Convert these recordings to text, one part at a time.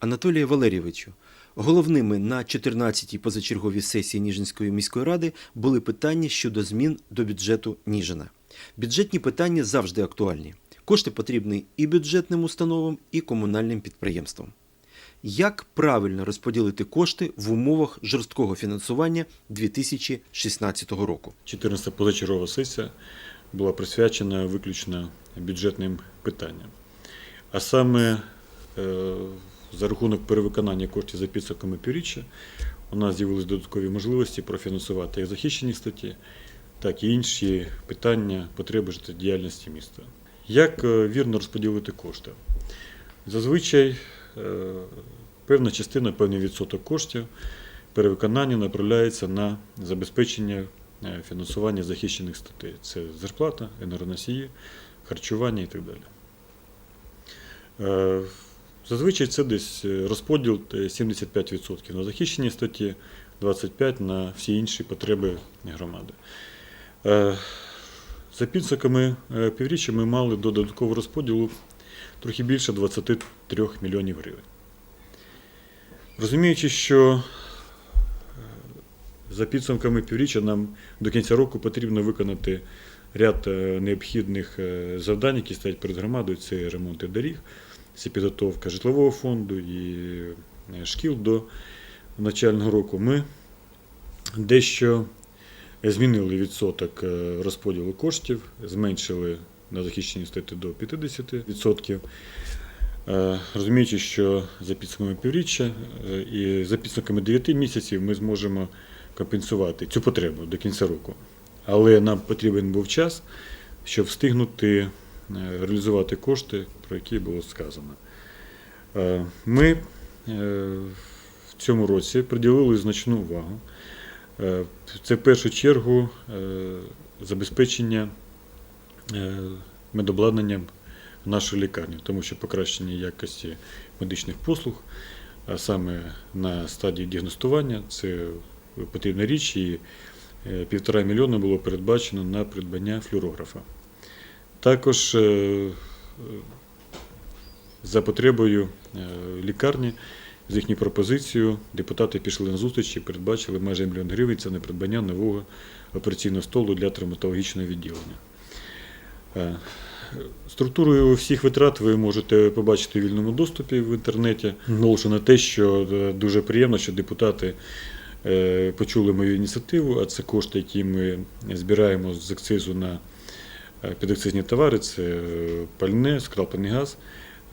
Анатолію Валерійовичу, головними на 14-й позачерговій сесії Ніжинської міської ради були питання щодо змін до бюджету Ніжина. Бюджетні питання завжди актуальні. Кошти потрібні і бюджетним установам, і комунальним підприємствам. Як правильно розподілити кошти в умовах жорсткого фінансування 2016 року? 14 позачергова сесія була присвячена виключно бюджетним питанням. А саме е, за рахунок перевиконання коштів за підсумками півріччя у нас з'явилися додаткові можливості профінансувати як захищені статті, так і інші питання, потреби життєдіяльності міста. Як е, вірно розподілити кошти? Зазвичай е, певна частина, певний відсоток коштів перевиконання направляється на забезпечення фінансування захищених статей. Це зарплата, енергоносії, харчування і так далі. Е, Зазвичай це десь е, розподіл е, 75% на захищені статті, 25% на всі інші потреби громади. Е, За підсумками е, півріччя ми мали до додаткового розподілу трохи більше 23 мільйонів гривень. Розуміючи, що е, за підсумками півріччя нам до кінця року потрібно виконати ряд е, необхідних е, завдань, які стоять перед громадою. Це ремонти доріг, це підготовка житлового фонду і е, шкіл до навчального року. Ми дещо змінили відсоток розподілу коштів, зменшили на захищені статті до 50%. Е, Розуміючи, що за підсумками півріччя і за підсумками 9 місяців ми зможемо компенсувати цю потребу до кінця року. Але нам потрібен був час, щоб встигнути е, реалізувати кошти, про які було сказано. Е, Ми е, в цьому році приділили значну увагу. Це в першу чергу забезпечення медобладнанням нашої лікарні, тому що покращення якості медичних послуг, а саме на стадії діагностування, це потрібна річ, і е, півтора мільйона було передбачено на придбання флюорографа. Також е, е, за потребою лікарні з їхньою пропозицією депутати пішли на зустріч і передбачили майже мільйон гривень це на придбання нового операційного столу для травматологічного відділення. Структурою всіх витрат ви можете побачити у вільному доступі в інтернеті. Наголошу на те, що дуже приємно, що депутати почули мою ініціативу, а це кошти, які ми збираємо з акцизу на е, підакцизні товари, це е, пальне, скраплений газ.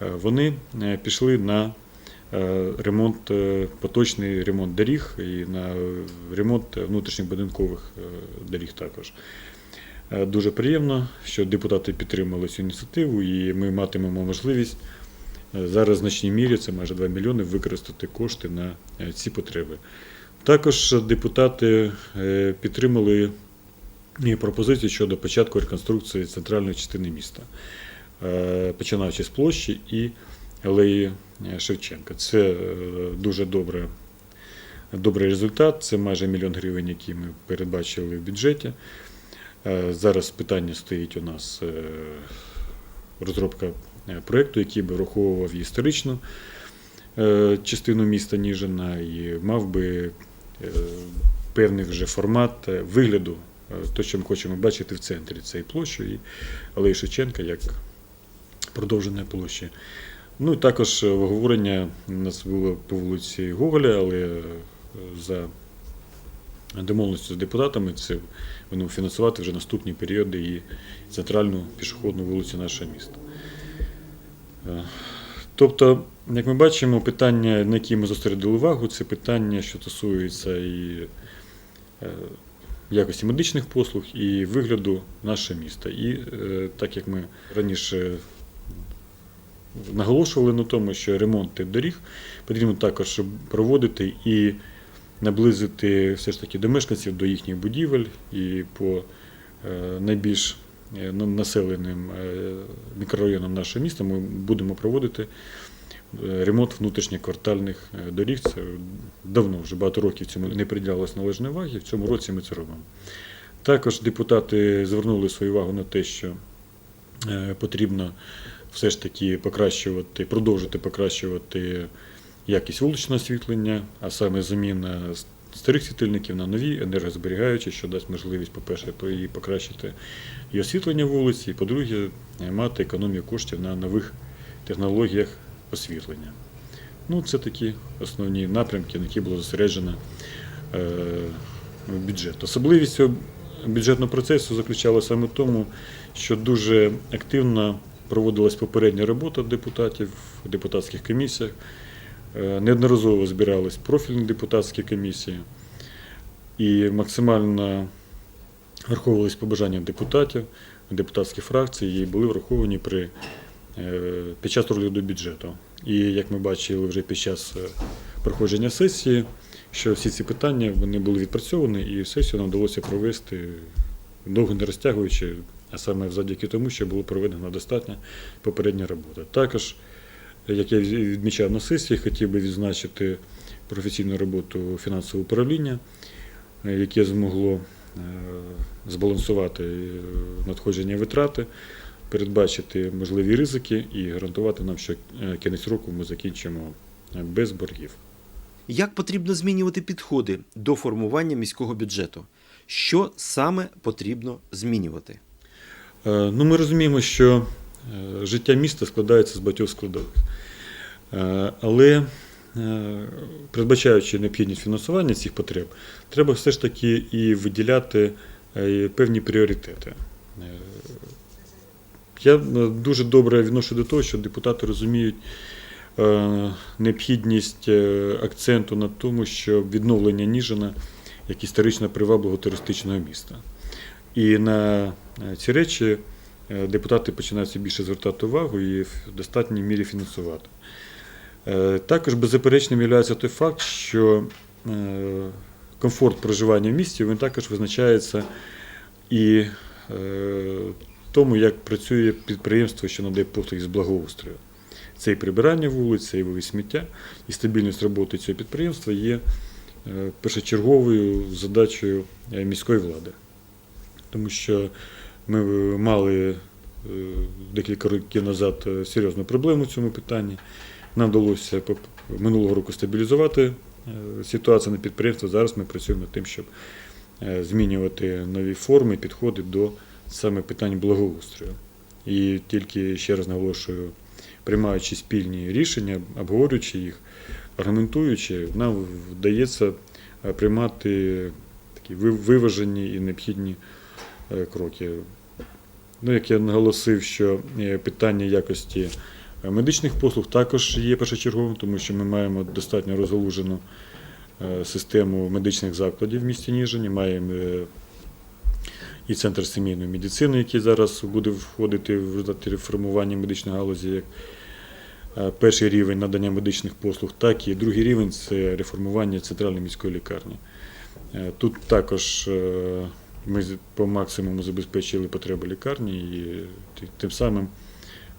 Е, Вони е, пішли на е, ремонт, е, поточний ремонт доріг і на ремонт внутрішніх будинкових е, доріг також. Е, Дуже приємно, що депутати підтримали цю ініціативу, і ми матимемо можливість е, зараз в значній мірі, це майже 2 мільйони, використати кошти на е, ці потреби. Також депутати е, підтримали і пропозицію щодо початку реконструкції центральної частини міста, е, починаючи з площі і алеї е, Шевченка. Це дуже добре. Добрий результат, це майже мільйон гривень, які ми передбачили в бюджеті. Зараз питання стоїть у нас розробка проєкту, який би враховував історичну частину міста Ніжина і мав би е, певний вже формат е, вигляду, е, то, що ми хочемо бачити в центрі цієї площі і Алеї Шевченка як продовження площі. Ну і також е, обговорення у нас було по вулиці Гоголя, але е, за домовленістю з депутатами це будемо фінансувати вже наступні періоди і центральну пішохідну вулицю нашого міста. Е, Тобто, як ми бачимо, питання, на які ми зосередили увагу, це питання, що стосується і е, якості медичних послуг, і вигляду нашого міста. І е, так як ми раніше наголошували на тому, що ремонти доріг потрібно також проводити і наблизити все ж таки до мешканців, до їхніх будівель і по е, найбільш населеним мікрорайонам нашого міста ми будемо проводити ремонт внутрішньоквартальних е, доріг. Це давно, вже багато років цьому не приділялось належної уваги. В цьому році ми це робимо. Також депутати звернули свою увагу на те, що е, потрібно все ж таки покращувати, продовжити покращувати якість вуличного освітлення, а саме заміна старих світильників на нові, енергозберігаючі, що дасть можливість, по-перше, по- і покращити і освітлення вулиці, і по-друге, е, мати економію коштів на нових технологіях освітлення. Ну, це такі основні напрямки, на які було зосереджено е, бюджет. Особливість цього бюджетного процесу заключалася саме в тому, що дуже активно проводилась попередня робота депутатів в депутатських комісіях. Е, Неодноразово збирались профільні депутатські комісії і максимально враховувались побажання депутатів, депутатських фракцій і були враховані при, під час розгляду бюджету. І як ми бачили вже під час е, проходження сесії, що всі ці питання вони були відпрацьовані, і сесію нам вдалося провести довго не розтягуючи, а саме завдяки тому, що було проведено достатня попередня робота. Також, як я відмічав на сесії, хотів би відзначити професійну роботу фінансового управління, е, яке змогло е, збалансувати е, надходження витрати, передбачити можливі ризики і гарантувати нам, що е, кінець року ми закінчимо е, без боргів. Як потрібно змінювати підходи до формування міського бюджету? Що саме потрібно змінювати? Е, Ну, ми розуміємо, що життя міста складається з багатьох складових. Але передбачаючи необхідність фінансування цих потреб, треба все ж таки і виділяти певні пріоритети. Я е, дуже добре відношу до того, що депутати розуміють е, необхідність е, акценту на тому, що відновлення Ніжина як історично привабливого туристичного міста. І на ці речі депутати починають більше звертати увагу і в достатній мірі фінансувати. Також беззаперечним є той факт, що комфорт проживання в місті він також визначається і тому, як працює підприємство, що надає послуги з благоустрою. Це і прибирання вулиць, і вивіз сміття, і стабільність роботи цього підприємства є е, першочерговою задачею е, міської влади. Тому що ми мали е, декілька років назад серйозну проблему в цьому питанні. Нам вдалося минулого року стабілізувати ситуацію на підприємстві. Зараз ми працюємо над тим, щоб змінювати нові форми, підходи до саме питань благоустрою. І тільки ще раз наголошую, приймаючи спільні рішення, обговорюючи їх, аргументуючи, нам вдається е, приймати такі ви- виважені і необхідні е, кроки. Ну, як я наголосив, що е, питання якості медичних послуг також є першочерговим, тому що ми маємо достатньо розгалужену систему медичних закладів в місті Ніжині, маємо і центр сімейної медицини, який зараз буде входити в результаті реформування медичної галузі як е, перший рівень надання медичних послуг, так і другий рівень це реформування центральної міської лікарні. Е, Тут також е, ми по максимуму забезпечили потреби лікарні і тим самим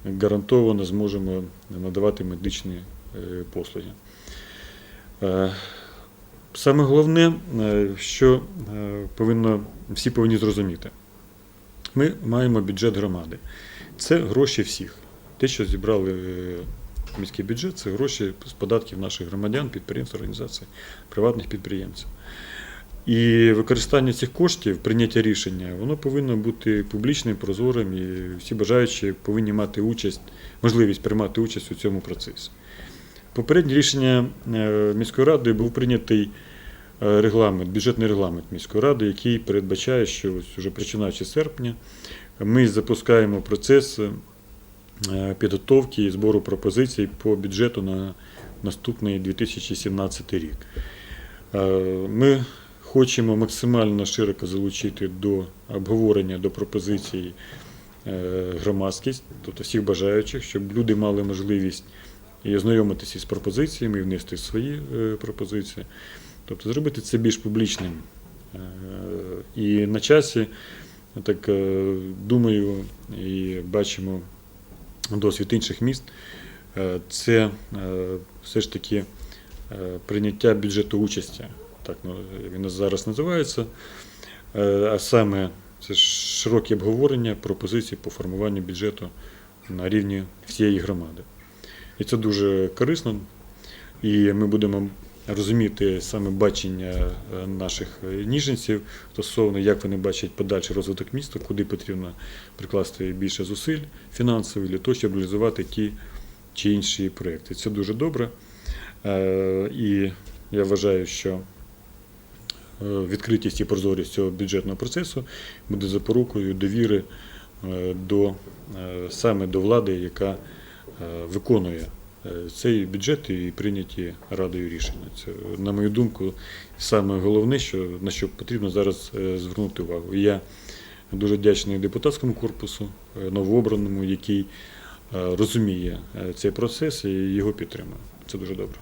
гарантовано зможемо надавати медичні послуги. Саме головне, е, що е, повинно, всі повинні зрозуміти. Ми маємо бюджет громади. Це гроші всіх. Те, що зібрали е, міський бюджет, це гроші з податків наших громадян, підприємств, організацій, приватних підприємців. І використання цих коштів, прийняття рішення, воно повинно бути публічним, прозорим, і всі бажаючі повинні мати участь, можливість приймати участь у цьому процесі. Попереднє рішення міської ради був прийнятий регламент, бюджетний регламент міської ради, який передбачає, що ось уже починаючи з серпня, ми запускаємо процес е, підготовки і збору пропозицій по бюджету на наступний 2017 рік. Е, Ми хочемо максимально широко залучити до обговорення, до пропозицій е, громадськість, тобто всіх бажаючих, щоб люди мали можливість і ознайомитися з пропозиціями, і внести свої е, пропозиції. Тобто зробити це більш публічним. Е, І на часі, я так е, думаю, і бачимо досвід інших міст, це все ж таки прийняття бюджету участі. Так ну, він зараз називається. А саме це ж широкі обговорення пропозицій по формуванню бюджету на рівні всієї громади. І це дуже корисно. І ми будемо розуміти саме бачення е, наших е, ніженців стосовно, як вони бачать подальший розвиток міста, куди потрібно прикласти більше зусиль фінансових для того, щоб реалізувати ті чи інші проекти. Це дуже добре. Е, І я вважаю, що відкритість і прозорість цього бюджетного процесу буде запорукою довіри до саме до влади, яка виконує е, цей бюджет і прийняті радою рішення. Це, на мою думку, саме головне, що на що потрібно зараз е, звернути увагу. Я дуже вдячний депутатському корпусу, е, новообраному, який е, розуміє е, цей процес і його підтримує. Це дуже добре.